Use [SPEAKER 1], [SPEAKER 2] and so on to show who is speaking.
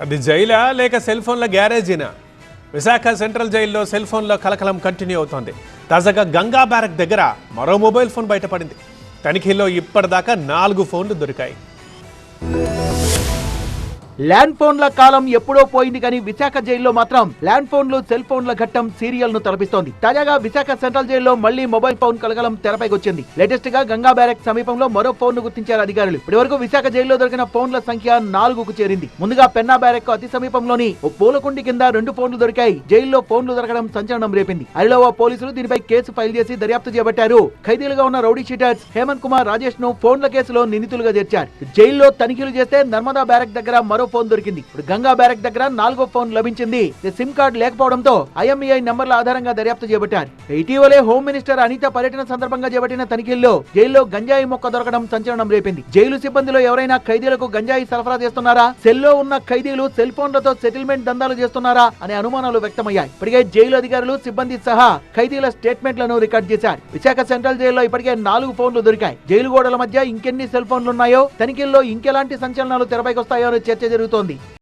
[SPEAKER 1] అది జైలా లేక సెల్ ఫోన్ల గ్యారేజీనా? విశాఖ సెంట్రల్ జైల్లో సెల్ ఫోన్లో కలకలం కంటిన్యూ అవుతోంది. తాజాగా గంగా బ్యారక్ దగ్గర మరో మొబైల్ ఫోన్ బయటపడింది. తనిఖీలో ఇప్పటిదాకా నాలుగు ఫోన్లు దొరికాయి.
[SPEAKER 2] ల్యాండ్ ఫోన్ల కాలం ఎప్పుడో పోయింది కానీ విశాఖ జైల్లో మాత్రం ల్యాండ్ ఫోన్లు సెల్ ఫోన్ల ఘట్టం సీరియల్ను తలపిస్తోంది. తాజాగా విశాఖ సెంట్రల్ జైల్లో మళ్ళీ మొబైల్ ఫోన్ కలగలం తెరపైకి వచ్చింది లేటెస్ట్గా గంగా బ్యారెక్ సమీపంలో మరో ఫోన్ను గుర్తించారు అధికారులు. ఇప్పటివరకు విశాఖ జైల్లో దొరికిన ఫోన్ల సంఖ్య నాలుగుకు చేరింది. ముందుగా పెన్నా బ్యారెక్ అతి సమీపంలోని ఓ పూలకుండి కింద రెండు ఫోన్లు దొరికాయి. జైల్లో ఫోన్లు దొరకడం సంచలనం రేపింది. అరిలోవా పోలీసులు దీనిపై కేసు ఫైల్ చేసి దర్యాప్తు చేపట్టారు. ఖైదీలుగా ఉన్న రౌడీ షీటర్స్ హేమంత్ కుమార్ రాజేష్ను ఫోన్ల కేసులో నిందితులుగా చేర్చారు. జైల్లో తనిఖీలు చేస్తే నర్మదా బ్యారెక్ దగ్గర మరో ఫోన్ దొరికింది. ఇప్పుడు గంగా బ్యారెక్ దగ్గర నాలుగో ఫోన్ లభించింది. ఈ సిమ్ కార్డు లేకపోవడంతో ఐఎంఈఐ నెంబర్ల ఆధారంగా దర్యాప్తు చేపట్టారు. ఇటీవలే హోమ్ మినిస్టర్ అనిత పర్యటన సందర్భంగా చేపట్టిన తనిఖీల్లో జైల్లో గంజాయి మొక్క దొరకడం సంచలనం రేపింది. జైలు సిబ్బందిలో ఎవరైనా ఖైదీలకు గంజాయి సరఫరా చేస్తున్నారా? సెల్లో ఉన్న ఖైదీలు సెల్ ఫోన్లతో సెటిల్మెంట్ దందాలు చేస్తున్నారా? అనే అనుమానాలు వ్యక్తమయ్యాయి. ఇప్పటికే జైలు అధికారులు సిబ్బంది సహా ఖైదీల స్టేట్మెంట్లను రికార్డ్ చేశారు. విశాఖ సెంట్రల్ జైల్లో ఇప్పటికే నాలుగు ఫోన్లు దొరికాయి. జైలు గోడల మధ్య ఇంకెన్ని సెల్ ఫోన్లు ఉన్నాయో తనిఖీల్లో ఇంకెలాంటి సంచలనాలు తెరపైకి వస్తాయో అనే చర్చ జరుగుతోంది.